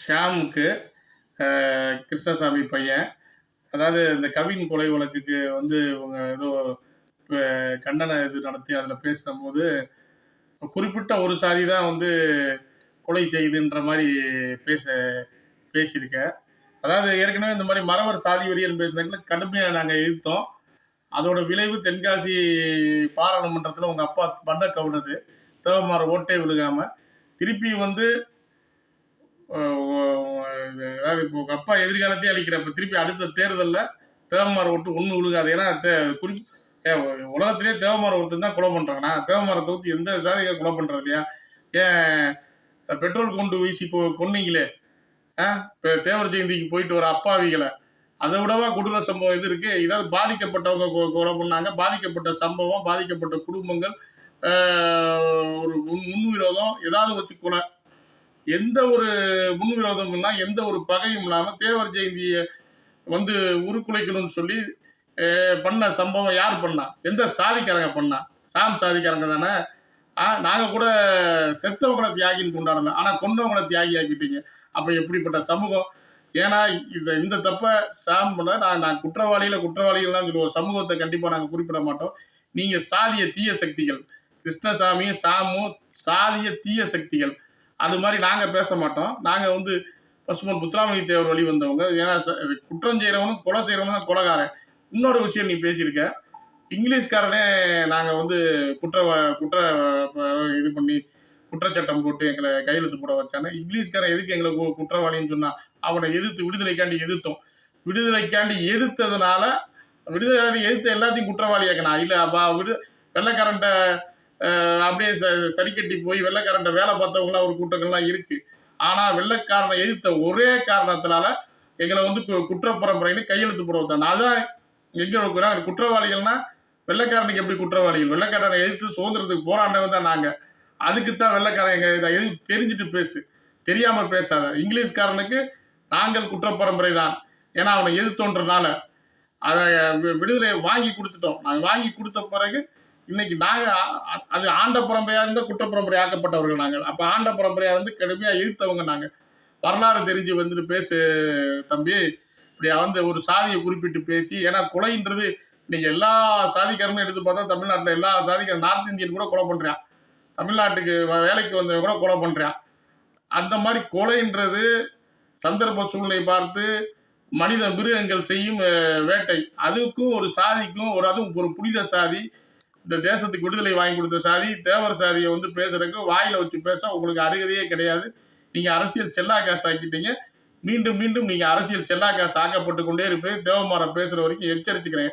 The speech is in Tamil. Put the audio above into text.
ஷாமுக்கு கிருஷ்ணசாமி பையன். அதாவது இந்த கவின் கொலை வழக்குக்கு வந்து இவங்க ஏதோ கண்டன இது நடத்தி அதில் பேசும்போது குறிப்பிட்ட ஒரு சாதி தான் வந்து கொலை செய்யுதுன்ற மாதிரி பேச பேசியிருக்கேன் அதாவது ஏற்கனவே இந்த மாதிரி மறவர் சாதி வெறியன் பேசுனாங்கள கடுமையாக நாங்கள் எதிர்த்தோம். அதோட விளைவு தென்காசி பாராளுமன்றத்தில் உங்கள் அப்பா பண்ட கவுனது தேவமார ஓட்டே விழுகாமல் திருப்பி வந்து அதாவது இப்போ உங்கள் அப்பா எதிர்காலத்தையே அளிக்கிறப்ப திருப்பி அடுத்த தேர்தலில் தேவமரம் ஒட்டு ஒன்று விழுகாது. ஏன்னா தே குறி ஏன் உலகத்திலேயே தேவமார ஒருத்தர் தான் கொலை பண்ணுறாங்கண்ணா தேவமாரத்தை ஊற்றி எந்த சாதிக்காக கொலை பண்ணுறது இல்லையா? ஏன் பெட்ரோல் கொண்டு வீசி இப்போ கொன்னீங்களே ஆ இப்போ தேவர் ஜெயந்திக்கு போயிட்டு வர அப்பாவிகளை. அதை விடவா கொடூர சம்பவம் இது இருக்குது இதாவது பாதிக்கப்பட்டவங்க கொலை பண்ணாங்க. பாதிக்கப்பட்ட சம்பவம் பாதிக்கப்பட்ட குடும்பங்கள் ஒரு முன் முன்விரோதம் ஏதாவது வச்சு கொலை எந்த ஒரு முன்விரோதமும் இல்லாமல் எந்த ஒரு பகையும் இல்லாமல் தேவர் ஜெயந்தியை வந்து உருக்குலைக்கணும்னு சொல்லி பண்ண சம்பவம் யார் பண்ணா? எந்த சாதிக்காரங்க பண்ணா? சாம் சாதிக்காரங்க தானே? ஆ நாங்கள் கூட செத்தவங்களை தியாகின்னு கொண்டாடல ஆனால் கொண்டவங்களை தியாகி ஆக்கிட்டீங்க. அப்போ எப்படிப்பட்ட சமூகம்? ஏன்னா இந்த இந்த தப்பை சாம் பண்ண நான் நான் குற்றவாளியில் குற்றவாளிகள்லாம் சொல்லுவோம். சமூகத்தை கண்டிப்பாக நாங்கள் குறிப்பிட மாட்டோம். நீங்கள் சாதிய தீய சக்திகள் கிருஷ்ணசாமியும் சாமும் சாதிய தீய சக்திகள் அது மாதிரி நாங்கள் பேச மாட்டோம். நாங்கள் வந்து பசுமன் புத்ராமணி தேவர் வழி வந்தவங்க. ஏன்னா குற்றம் செய்கிறவனும் கொலை செய்கிறவனும் தான் இன்னொரு விஷயம் நீ பேசியிருக்க. இங்கிலீஷ்காரனே நாங்கள் வந்து குற்ற குற்ற இது பண்ணி குற்றச்சட்டம் போட்டு எங்களை கையெழுத்து போட வச்சானே இங்கிலீஷ்காரன் எதுக்கு எங்களை குற்றவாளின்னு சொன்னால் அவனை எதிர்த்து விடுதலைக்காண்டி எதிர்த்தோம். விடுதலைக்காண்டி எதிர்த்ததுனால விடுதலைக்காண்டி எதிர்த்த எல்லாத்தையும் குற்றவாளியாக்கணும் இல்லை அப்பா விடு வெள்ளக்காரன்ட்ட அப்படியே ச- சரி கட்டி போய் வெள்ளைக்காரன்ட்ட வேலை பார்த்தவங்களாம் ஒரு கூட்டங்கள்லாம் இருக்கு. ஆனால் வெள்ளைக்காரனை எதிர்த்த ஒரே காரணத்தினால எங்களை வந்து குற்றப்பரம்பரைன்னு குற்ற பரம்பரைன்னு கையெழுத்து போட வச்சாங்க அதான் எங்களுக்கு குற்றவாளிகள்னா வெள்ளைக்காரனுக்கு எப்படி குற்றவாளிகள்? வெள்ளைக்காரனை எதிர்த்து சுதந்திரத்துக்கு போராண்டவங்க தான் நாங்கள் அதுக்கு தான் வெள்ளைக்காரன் எங்க இதை எது தெரிஞ்சுட்டு பேசு. தெரியாம பேசாத. இங்கிலீஷ்காரனுக்கு நாங்கள் குற்ற பரம்பரை தான். ஏன்னா அவனை எதிர்த்தோன்றனால. அதை வி- விடுதலையை வாங்கி கொடுத்துட்டோம். நாங்கள் வாங்கி கொடுத்த பிறகு இன்னைக்கு நாங்கள் அது ஆண்ட பரம்பரையாக இருந்தால் குற்ற பரம்பரை ஆக்கப்பட்டவர்கள் நாங்கள். அப்போ ஆண்ட பரம்பரையாக இருந்து கடுமையாக இருத்தவங்க நாங்கள் வரலாறு தெரிஞ்சு வந்துட்டு பேசு தம்பி. இப்படி வந்து ஒரு சாதியை குறிப்பிட்டு பேசி ஏன்னா கொலைன்றது இன்னைக்கு எல்லா சாதிக்காரனும் எடுத்து பார்த்தா தமிழ்நாட்டில் எல்லா சாதிக்காரன் நார்த் இந்தியன் கூட கொலை பண்ணுறான் தமிழ்நாட்டுக்கு வ- வேலைக்கு வந்தவங்க கூட கொலை பண்ணுறான் அந்த மாதிரி கொலைன்றது சந்தர்ப்ப சூழ்நிலை பார்த்து மனித மிருகங்கள் செய்யும் வேட்டை. அதுக்கும் ஒரு சாதிக்கும் ஒரு அதுவும் ஒரு புனித சாதி. இந்த தேசத்துக்கு விடுதலை வாங்கி கொடுத்த சாதி தேவர் சாதியை வந்து பேசுறதுக்கு வாயில வச்சு பேச உங்களுக்கு அருகதையே கிடையாது. நீங்க அரசியல் செல்லா காசு ஆக்கிட்டீங்க. மீண்டும் மீண்டும் நீங்க அரசியல் செல்லா காசு ஆக்கப்பட்டு கொண்டே இருப்பேன் தேவமாரம் பேசுற வரைக்கும் எச்சரிச்சுக்கிறேன்.